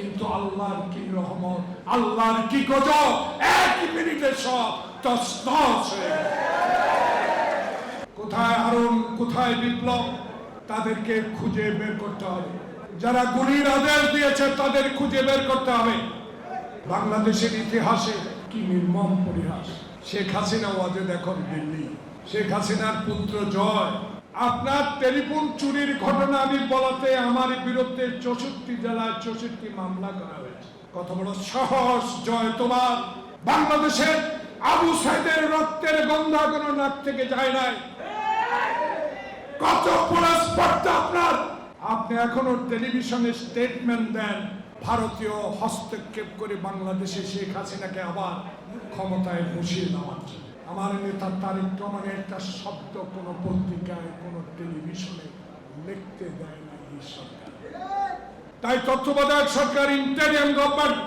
কিন্তু আল্লাহর কি রহমত? আল্লাহর কি গজব? এক মিনিটে সব কোথায় আরুন কোথায় বিপ্লব? তাদেরকে খুঁজে বের করতে হবে। যারা গুলির আদেশ দিয়েছে, তাদের খুঁজে বের করতে হবে। বাংলাদেশের ইতিহাসে কি নির্মম পরিহাস? শেখ হাসিনা ওয়াজে এখন দিল্লি। শেখ হাসিনার পুত্র জয় আপনার টেলিফোন চুরির ঘটনা আমি বলাতে আমার বিরুদ্ধে চৌষট্টি জেলায় চৌষট্টি মামলা করা হয়েছে। কত বড় সাহস, জয় তোমার। বাংলাদেশের আবু সাইদের রক্তের গন্ধা কোনো নাক থেকে যায় নাই। কত পুরস্পর্ধা আপনার। আপনি এখনও টেলিভিশনে স্টেটমেন্ট দেন, ভারতীয় হস্তক্ষেপ করে বাংলাদেশে শেখ হাসিনাকে আবার ক্ষমতায় বসিয়ে দেওয়ার জন্য। আমার নেতা তারিক রহমানের একটা শব্দ কোনো পত্রিকায়, কোনো টেলিভিশনে লিখতে দেয় না এই সরকার। তাই তত্ত্বাবধায়ক সরকার, ইন্টারিয়াম গভর্নমেন্ট,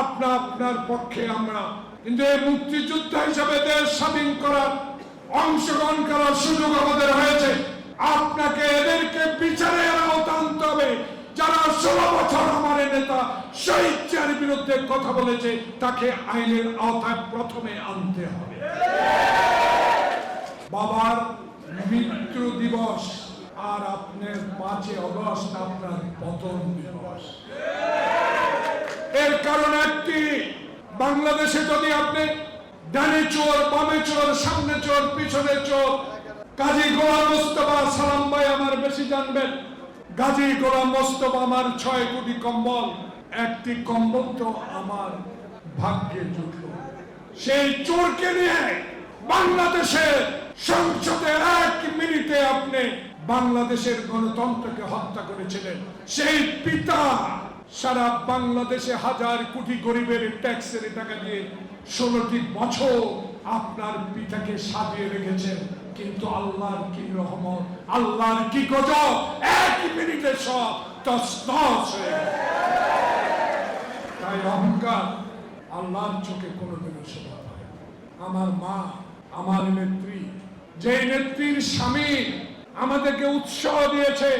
আপনা আপনার পক্ষে আমরা কিন্তু এই মুক্তিযুদ্ধ হিসাবে দেশ স্বাধীন করার, অংশগ্রহণ করার সুযোগ আমাদের হয়েছে। আপনাকে এদেরকে ষোলো বছর আমার নেতা শহীদ বিরুদ্ধে কথা বলেছে, তাকে আইনের আওতায় প্রথমে আনতে হবে। বাবার মৃত্যু দিবস আর আপনার পাঁচই অগস্ট আপনার পতন দিবস। এর কারণ একটি, বাংলাদেশে যদি আপনি ডানে চোর, বামে চোর, সামনে চোর, পিছনে চোর, কাজী গোলাম মোস্তফা সালাম ভাই আমার বেশি জানবেন। গাজী গোলাম মোস্তফা আমার ছয় কোটি কম্বল, একটি কম্বল তো আমার ভাগ্যে জুটল। সেই চোরকে নিয়ে বাংলাদেশের সংসদে এক মিনিটে আপনি বাংলাদেশের গণতন্ত্রকে হত্যা করেছিলেন। সেই পিতা সারা বাংলাদেশে হাজার কোটি গরিবের ট্যাক্সের টাকা দিয়ে ষোলোটি বছর আপনার পিতাকে সাজিয়ে রেখেছেন। কিন্তু আল্লাহর কি রহমত, আল্লাহর কি গজব, এক মিনিটে সব তাই অহংকার আল্লাহর চোখে কোনোদিনও শোভা আমার মা, আমার নেত্রী যে নেত্রীর স্বামী আমাদেরকে উৎসাহ দিয়েছে,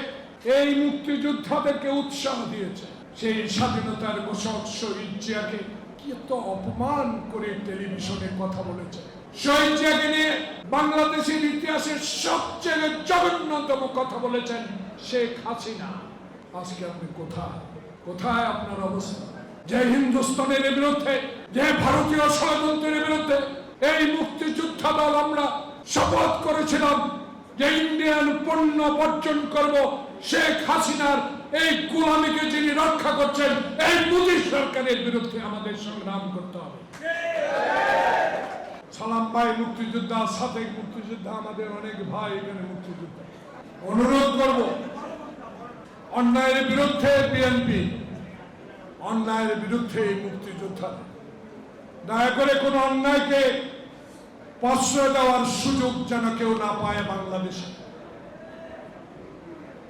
এই মুক্তিযোদ্ধাদেরকে উৎসাহ দিয়েছে। সেই স্বাধীনতার ঘোষক শহীদ জিয়াকে কি অপমান করে টেলিভিশনে কথা বলেছে। শহীদ জিয়াকে নিয়ে বাংলাদেশের ইতিহাসের সবচেয়ে জঘন্যতম কথা বলেছেন শেখ হাসিনা। আজকে আপনি কোথায়? কোথায় আপনার অবস্থা? যে হিন্দুস্তানের বিরুদ্ধে যে ভারতীয় ষড়যন্ত্রের বিরুদ্ধে এই মুক্তিযোদ্ধা দল আমরা শপথ করেছিলাম। যে ইন্ডিয়ান পণ্য বর্জন করব, শেখ হাসিনার এই গুলামিকে যিনি রক্ষা করছেন, এই মোদী সরকারের বিরুদ্ধে আমাদের সংগ্রাম করতে হবে। সালাম ভাই, মুক্তিযোদ্ধা সাথে মুক্তিযোদ্ধা, আমাদের অনেক ভাই এখানে মুক্তিযোদ্ধা। অনুরোধ করব, অন্যায়ের বিরুদ্ধে বিএনপি, অন্যায়ের বিরুদ্ধে এই মুক্তিযোদ্ধা দয়া করে কোন অন্যায়কে প্রশ্রয় দেওয়ার সুযোগ যেন কেউ না পায় বাংলাদেশে।